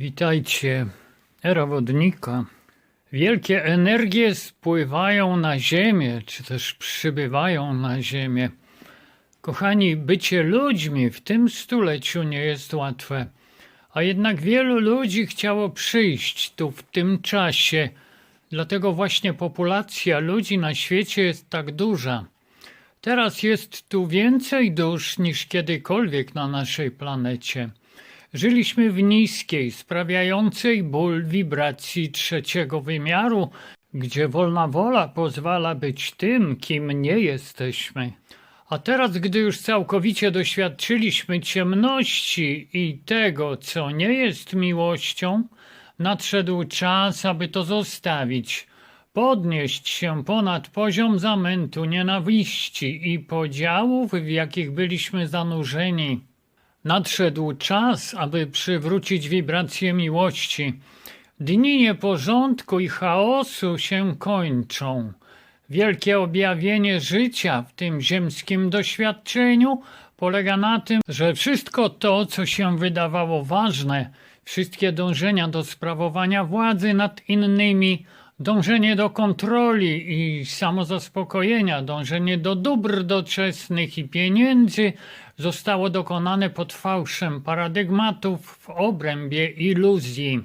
Witajcie, era wodnika. Wielkie energie spływają na ziemię, czy też przybywają na ziemię. Kochani, bycie ludźmi w tym stuleciu nie jest łatwe, a jednak wielu ludzi chciało przyjść tu w tym czasie, dlatego właśnie populacja ludzi na świecie jest tak duża. Teraz jest tu więcej dusz niż kiedykolwiek na naszej planecie. Żyliśmy w niskiej, sprawiającej ból wibracji trzeciego wymiaru, gdzie wolna wola pozwala być tym, kim nie jesteśmy. A teraz, gdy już całkowicie doświadczyliśmy ciemności i tego, co nie jest miłością, nadszedł czas, aby to zostawić, podnieść się ponad poziom zamętu, nienawiści i podziałów, w jakich byliśmy zanurzeni. Nadszedł czas, aby przywrócić wibrację miłości. Dni nieporządku i chaosu się kończą. Wielkie objawienie życia w tym ziemskim doświadczeniu polega na tym, że wszystko to, co się wydawało ważne, wszystkie dążenia do sprawowania władzy nad innymi, dążenie do kontroli i samozaspokojenia, dążenie do dóbr doczesnych i pieniędzy zostało dokonane pod fałszem paradygmatów w obrębie iluzji.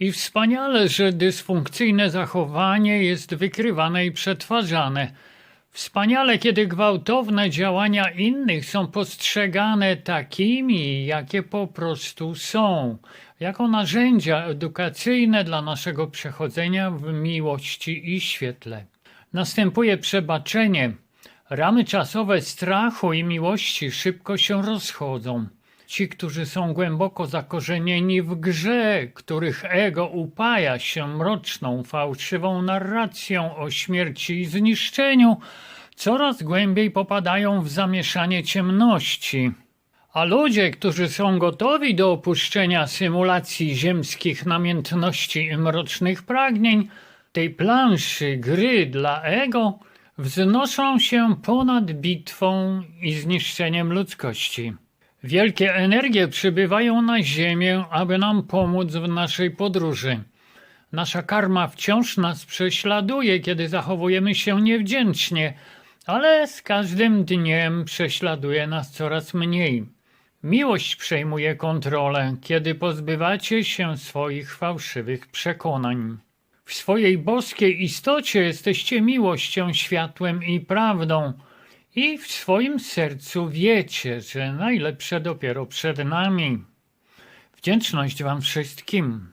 I wspaniale, że dysfunkcyjne zachowanie jest wykrywane i przetwarzane. Wspaniale, kiedy gwałtowne działania innych są postrzegane takimi, jakie po prostu są, jako narzędzia edukacyjne dla naszego przechodzenia w miłości i świetle. Następuje przebaczenie. Ramy czasowe strachu i miłości szybko się rozchodzą. Ci, którzy są głęboko zakorzenieni w grze, których ego upaja się mroczną, fałszywą narracją o śmierci i zniszczeniu, coraz głębiej popadają w zamieszanie ciemności. A ludzie, którzy są gotowi do opuszczenia symulacji ziemskich namiętności i mrocznych pragnień, tej planszy gry dla ego, wznoszą się ponad bitwą i zniszczeniem ludzkości. Wielkie energie przybywają na Ziemię, aby nam pomóc w naszej podróży. Nasza karma wciąż nas prześladuje, kiedy zachowujemy się niewdzięcznie, ale z każdym dniem prześladuje nas coraz mniej. Miłość przejmuje kontrolę, kiedy pozbywacie się swoich fałszywych przekonań. W swojej boskiej istocie jesteście miłością, światłem i prawdą, i w swoim sercu wiecie, że najlepsze dopiero przed nami. Wdzięczność Wam wszystkim.